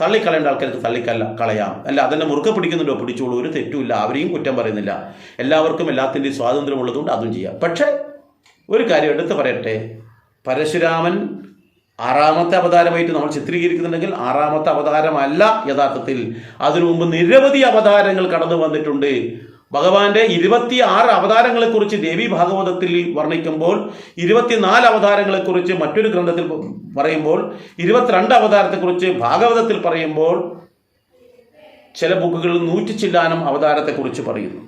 തള്ളിക്കളയേണ്ട ആൾക്കാർക്ക് തള്ളിക്കല്ല കളയാം. അല്ല അതെന്നെ മുറുക്കെ പിടിക്കുന്നുണ്ടോ? പിടിച്ചോളൂ. ഒരു തെറ്റുമില്ല അവരെയും കുറ്റം പറയുന്നില്ല. എല്ലാവർക്കും എല്ലാത്തിന്റെയും സ്വാതന്ത്ര്യമുള്ളതുകൊണ്ട് അതും ചെയ്യാം. പക്ഷേ ഒരു കാര്യം എടുത്ത് പറയട്ടെ. പരശുരാമൻ ആറാമത്തെ അവതാരമായിട്ട് നമ്മൾ ചിത്രീകരിക്കുന്നുണ്ടെങ്കിൽ ആറാമത്തെ അവതാരമല്ല യഥാർത്ഥത്തിൽ. അതിനു മുമ്പ് നിരവധി അവതാരങ്ങൾ കടന്നു വന്നിട്ടുണ്ട്. ഭഗവാന്റെ ഇരുപത്തി ആറ് അവതാരങ്ങളെക്കുറിച്ച് ദേവി ഭാഗവതത്തിൽ വർണിക്കുമ്പോൾ ഇരുപത്തിനാല് അവതാരങ്ങളെക്കുറിച്ച് മറ്റൊരു ഗ്രന്ഥത്തിൽ പറയുമ്പോൾ ഇരുപത്തിരണ്ട് അവതാരത്തെക്കുറിച്ച് ഭാഗവതത്തിൽ പറയുമ്പോൾ ചില ബുക്കുകളിൽ നൂറ്റി ചില്ലാനം അവതാരത്തെക്കുറിച്ച് പറയുന്നു.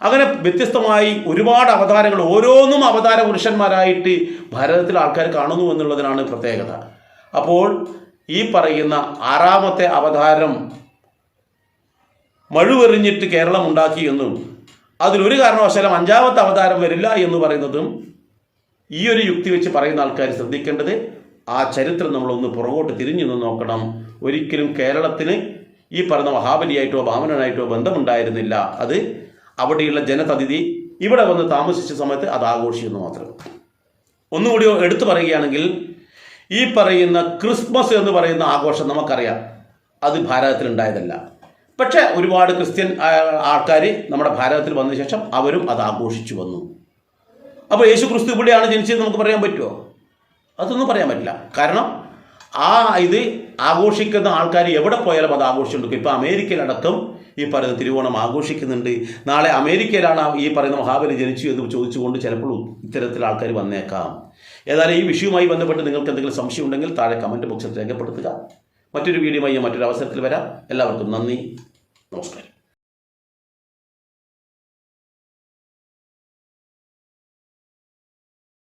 അങ്ങനെ വ്യത്യസ്തമായി ഒരുപാട് അവതാരങ്ങൾ ഓരോന്നും അവതാര പുരുഷന്മാരായിട്ട് ഭാരതത്തിൽ ആൾക്കാർ കാണുന്നു എന്നുള്ളതിനാണ് പ്രത്യേകത. അപ്പോൾ ഈ പറയുന്ന ആറാമത്തെ അവതാരം മഴുവെറിഞ്ഞിട്ട് കേരളം ഉണ്ടാക്കി എന്നും അതിലൊരു കാരണവശാലും അഞ്ചാമത്തെ അവതാരം വരില്ല എന്ന് പറയുന്നതും ഈ ഒരു യുക്തി വെച്ച് പറയുന്ന ആൾക്കാർ ശ്രദ്ധിക്കേണ്ടത് ആ ചരിത്രം നമ്മളൊന്ന് പുറകോട്ട് തിരിഞ്ഞു നോക്കണം. ഒരിക്കലും കേരളത്തിന് ഈ പറഞ്ഞ മഹാബലിയായിട്ടോ ബാമനായിട്ടോ ബന്ധമുണ്ടായിരുന്നില്ല. അത് അവിടെയുള്ള ജനതതിഥി ഇവിടെ വന്ന് താമസിച്ച സമയത്ത് അത് ആഘോഷിക്കുന്നു മാത്രം. ഒന്നുകൂടി എടുത്തു പറയുകയാണെങ്കിൽ ഈ പറയുന്ന ക്രിസ്മസ് എന്ന് പറയുന്ന ആഘോഷം നമുക്കറിയാം. അത് ഭാരതത്തിൽ ഉണ്ടായതല്ല പക്ഷേ ഒരുപാട് ക്രിസ്ത്യൻ ആൾക്കാർ നമ്മുടെ ഭാരതത്തിൽ വന്ന ശേഷം അവരും അത് ആഘോഷിച്ചു വന്നു. അപ്പോൾ യേശു ക്രിസ്തു ഇവിടെയാണ് ജനിച്ചത് നമുക്ക് പറയാൻ പറ്റുമോ അതൊന്നും പറയാൻ പറ്റില്ല. കാരണം ആ ഇത് ആഘോഷിക്കുന്ന ആൾക്കാർ എവിടെ പോയാലും അത് ആഘോഷിച്ചുണ്ട് ഇപ്പോൾ അമേരിക്കയിലടക്കം ഈ പറയുന്ന തിരുവോണം ആഘോഷിക്കുന്നുണ്ട്. നാളെ അമേരിക്കയിലാണ് ഈ പറയുന്ന മഹാബലി ജനിച്ചു എന്ന് ചോദിച്ചുകൊണ്ട് ചിലപ്പോൾ ഇത്തരത്തിൽ ആൾക്കാർ വന്നേക്കാം. ഏതായാലും ഈ വിഷയവുമായി ബന്ധപ്പെട്ട് നിങ്ങൾക്ക് എന്തെങ്കിലും സംശയം ഉണ്ടെങ്കിൽ താഴെ കമന്റ് ബോക്സിൽ രേഖപ്പെടുത്തുക. മറ്റൊരു വീഡിയോ ഞാൻ മറ്റൊരു അവസരത്തിൽ വരാം. എല്ലാവർക്കും നന്ദി. നമസ്കാരം